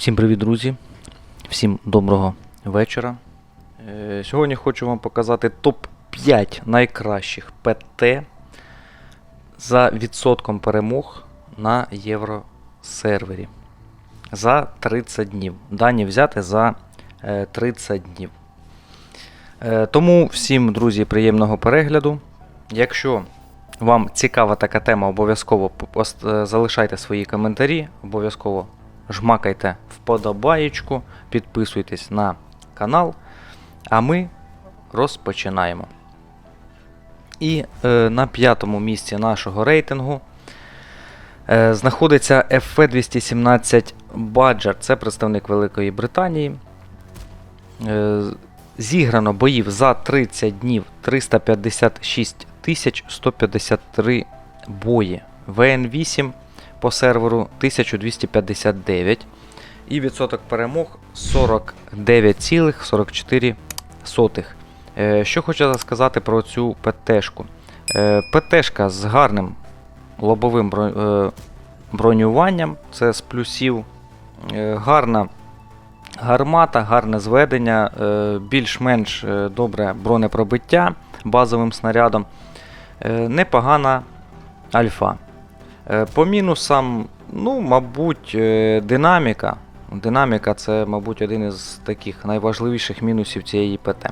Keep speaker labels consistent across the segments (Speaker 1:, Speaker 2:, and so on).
Speaker 1: Всім привіт, друзі! Всім доброго вечора. Е, Сьогодні хочу вам показати топ-5 найкращих ПТ за відсотком перемог на євросервері за 30 днів. Дані взяти за е, 30 днів. Е, Тому всім, друзі, приємного перегляду. Якщо вам цікава така тема, обов'язково е, залишайте свої коментарі, обов'язково жмакайте вподобаєчку, підписуйтесь на канал, а ми розпочинаємо. І е, на п'ятому місці нашого рейтингу е, знаходиться FE217 Badger. Це представник Великої Британії. Е, зіграно боїв за 30 днів 356 153 бої. ВН8 по серверу 1259. І відсоток перемог 49,44. Е, Що хочу сказати про цю ПТшку. Е, ПТшка з гарним лобовим е, бронюванням, це з плюсів. Гарна гармата, гарне зведення, більш-менш добре бронепробиття базовим снарядом. Непогана альфа. Е, По мінусам, ну, мабуть, е, динаміка. Динаміка це, мабуть, один із таких найважливіших мінусів цієї ПТ.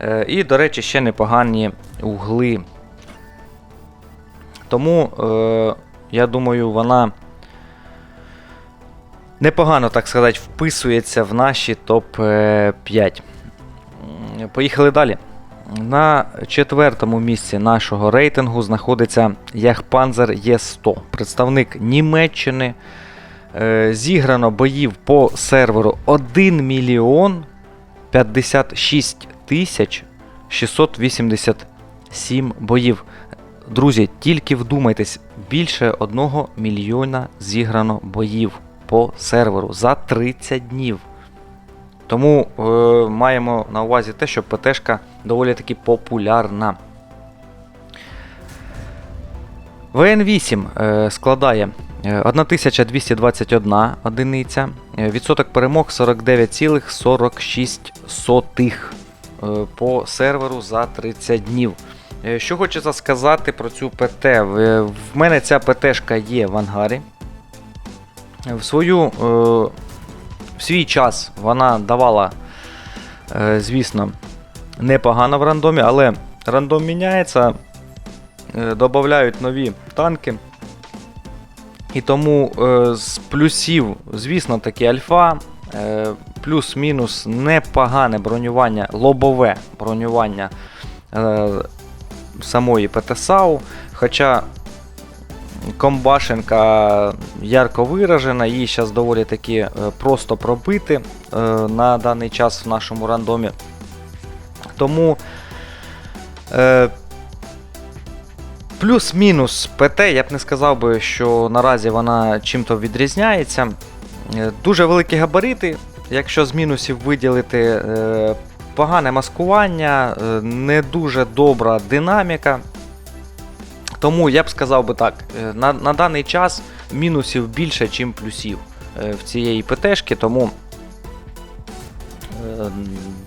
Speaker 1: Е, І, до речі, ще непогані угли. Тому, я думаю, вона непогано, так сказати, вписується в наші топ-5. Поїхали далі. На четвертому місці нашого рейтингу знаходиться Яхпанзер Є100, представник Німеччини. Е, Зіграно боїв по серверу 1 мільйон 56 тисяч 687 боїв. Друзі, тільки вдумайтесь, більше 1 мільйона зіграно боїв по серверу за 30 днів. Тому е, маємо на увазі те, що ПТшка доволі таки популярна. ВН8 е, складає е, 1221 одиниця, е, відсоток перемог 49,46 е, по серверу за 30 днів. Е, Що хочеться сказати про цю ПТ? В, мене ця ПТшка є в ангарі. В свою е, в свій час вона давала, е, звісно, непогано в рандомі, але рандом міняється, е, додають нові танки. І тому е, з плюсів, звісно, таки альфа, е, плюс-мінус непогане бронювання, лобове бронювання самої ПТСАУ. Хоча комбашенка ярко виражена, її зараз доволі таки просто пробити на даний час в нашому рандомі. Тому е, плюс-мінус ПТ, я б не сказав би, що наразі вона чим-то відрізняється. Е, Дуже великі габарити, якщо з мінусів виділити е, погане маскування, е, не дуже добра динаміка. Тому я б сказав би так, е, на, на даний час мінусів більше, ніж плюсів е, в цієї ПТшки, тому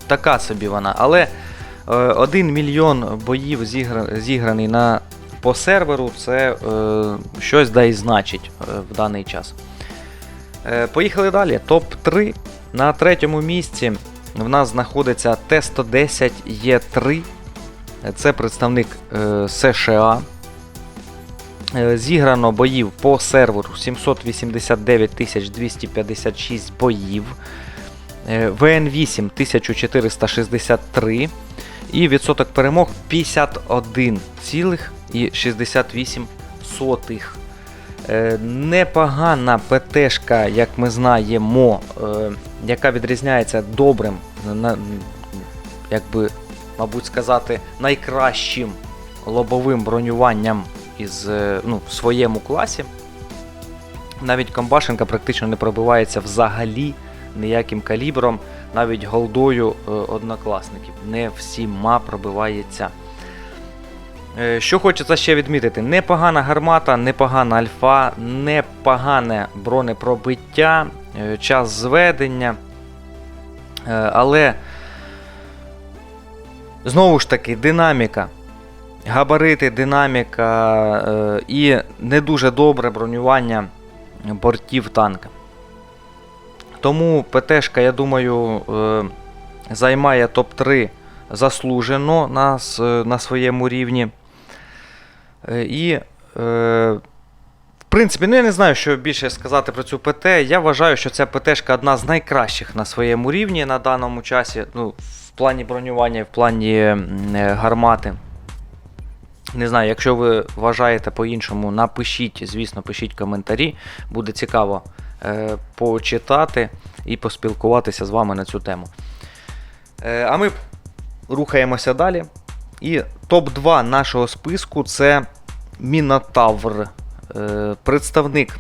Speaker 1: така собі вона. Але е, 1 мільйон боїв зіграний на, по серверу, це е, щось да і значить е, в даний час. Е, поїхали далі. Топ-3. На третьому місці в нас знаходиться Т-110 Е3. Це представник е, США. Е, Зіграно боїв по серверу 789 256 боїв. Е, ВН8 1463. І відсоток перемог 51,68. Е, Непогана ПТшка, як ми знаємо, е, яка відрізняється добрим, як би, мабуть сказати, найкращим лобовим бронюванням із, ну, в своєму класі. Навіть комбашенка практично не пробивається взагалі ніяким калібром, навіть голдою е, однокласників. Не всіма пробивається. Е, Що хочеться ще відмітити: непогана гармата, непогана альфа, непогане бронепробиття. е, час зведення. Але знову ж таки, динаміка. Габарити, динаміка і не дуже добре бронювання бортів танка. Тому ПТшка, я думаю, е, займає топ-3 заслужено на, на своєму рівні. Е, І, е, в принципі, ну я не знаю, що більше сказати про цю ПТ. Я вважаю, що ця ПТшка одна з найкращих на своєму рівні на даному часі. Ну, в плані бронювання в плані е, гармати. Не знаю, якщо ви вважаєте по-іншому, напишіть, звісно, пишіть коментарі. Буде цікаво е, почитати і поспілкуватися з вами на цю тему. Е, а ми рухаємося далі. І топ-2 нашого списку це Мінотавр, е, представник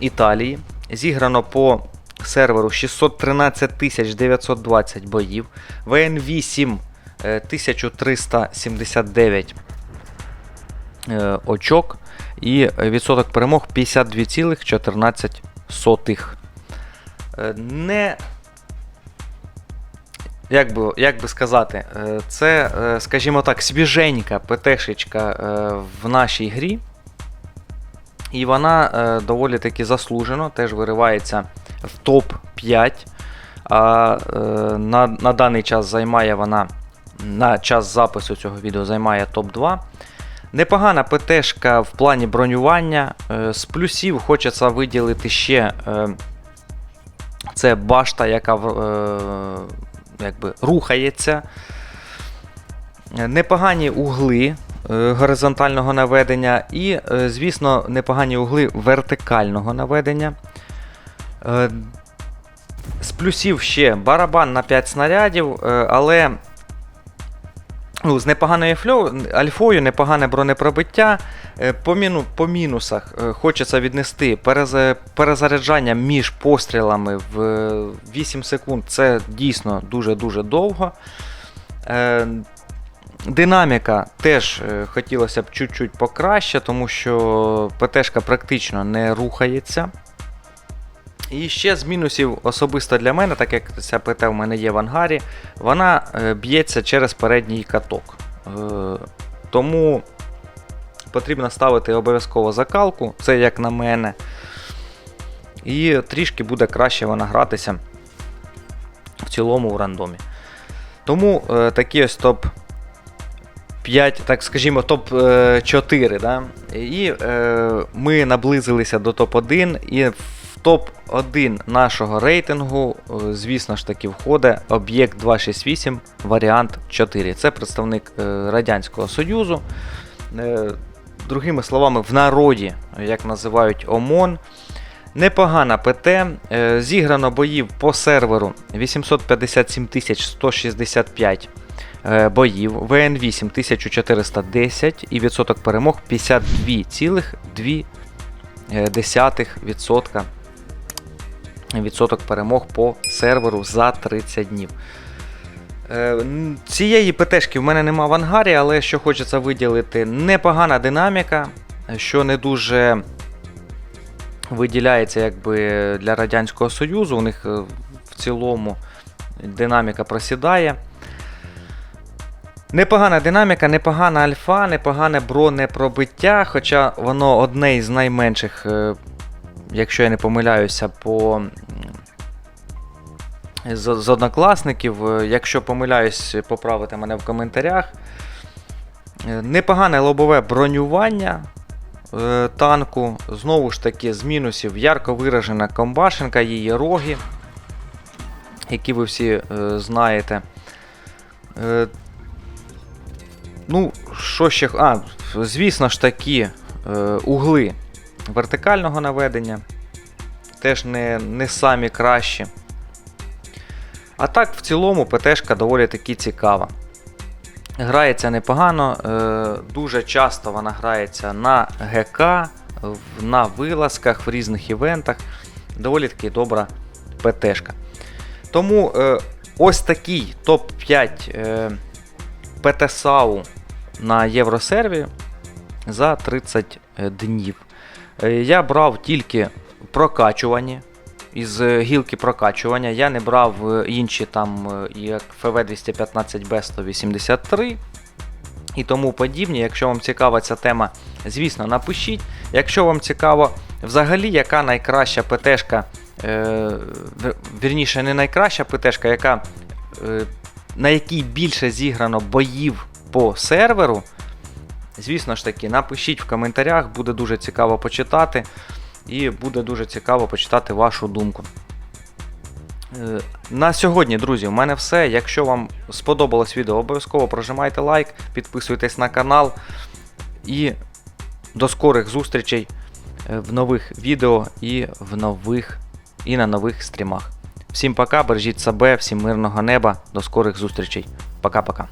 Speaker 1: Італії. Зіграно по серверу 613 920 боїв, ВН8 е, 1379 е, очок і відсоток перемог 52,14. Е, Не як би, як би сказати, е, це, е, скажімо так, свіженька ПТшечка в нашій грі. І вона доволі таки заслужено, теж виривається в топ-5. А на, на даний час займає вона, на час запису цього відео займає топ-2. Непогана ПТшка в плані бронювання. Е, З плюсів хочеться виділити ще е, це башта, яка е, якби, рухається. Непогані угли горизонтального наведення і, звісно, непогані угли вертикального наведення. З плюсів ще барабан на 5 снарядів, але з непоганою альфою, непогане бронепробиття. Е, По, міну, по мінусах е, хочеться віднести переза- перезаряджання між пострілами в е, 8 секунд. Це дійсно дуже-дуже довго. Е, Динаміка теж е, хотілося б чуть-чуть покраще, тому що ПТшка практично не рухається. І ще з мінусів особисто для мене, так як ця ПТ в мене є в ангарі, вона е, б'ється через передній каток. Е, тому потрібно ставити обов'язково закалку, це як на мене. І трішки буде краще вона гратися в цілому в рандомі. Тому е, такі ось топ 5, так скажімо, топ-4. Да? І ми наблизилися до топ-1. І топ-1 нашого рейтингу, е, звісно ж таки, входить об'єкт 268, варіант 4. Це представник е, Радянського Союзу. Е, другими словами, в народі, як називають ОМОН. Непогана ПТ. Зіграно боїв по серверу 857 165 е, боїв, ВН8 1410 і відсоток перемог 52,2%. Відсоток перемог по серверу за 30 днів. Е, Цієї ПТшки в мене нема в ангарі, але що хочеться виділити, непогана динаміка, що не дуже виділяється якби для Радянського Союзу. У них е, в цілому динаміка просідає. Непогана динаміка, непогана альфа, непогане бронепробиття, хоча воно одне із найменших, е, якщо я не помиляюся, по з, з однокласників. Е, Якщо помиляюсь, поправите мене в коментарях. Е, Непогане лобове бронювання е, танку. Знову ж таки, з мінусів ярко виражена комбашенка, її роги, які ви всі знаєте. Ну, що ще. А, звісно ж таки, е, угли вертикального наведення. Теж не, не самі кращі. А так, в цілому, ПТшка доволі таки цікава. Грається непогано, е, дуже часто вона грається на ГК, на вилазках, в різних івентах. Доволі таки добра ПТшка. Тому е, ось такий топ-5 е, ПТСАУ на Євросерві за 30 днів. Е, Я брав тільки прокачувані із е, гілки прокачування. Я не брав е, інші там, як FV215B 183 і тому подібні. Якщо вам цікава ця тема, звісно, напишіть. Якщо вам цікаво, взагалі, яка найкраща ПТшка, е, вірніше, не найкраща ПТшка, яка, е, на якій більше зіграно боїв по серверу. Звісно ж таки, напишіть в коментарях, буде дуже цікаво почитати. І буде дуже цікаво почитати вашу думку. Е, На сьогодні, друзі, в мене все. Якщо вам сподобалось відео, обов'язково прожимайте лайк, підписуйтесь на канал. І до скорих зустрічей е, в нових відео і в нових і на нових стрімах. Всім пока, бережіть себе, всім мирного неба, до скорих зустрічей. Пока-пока.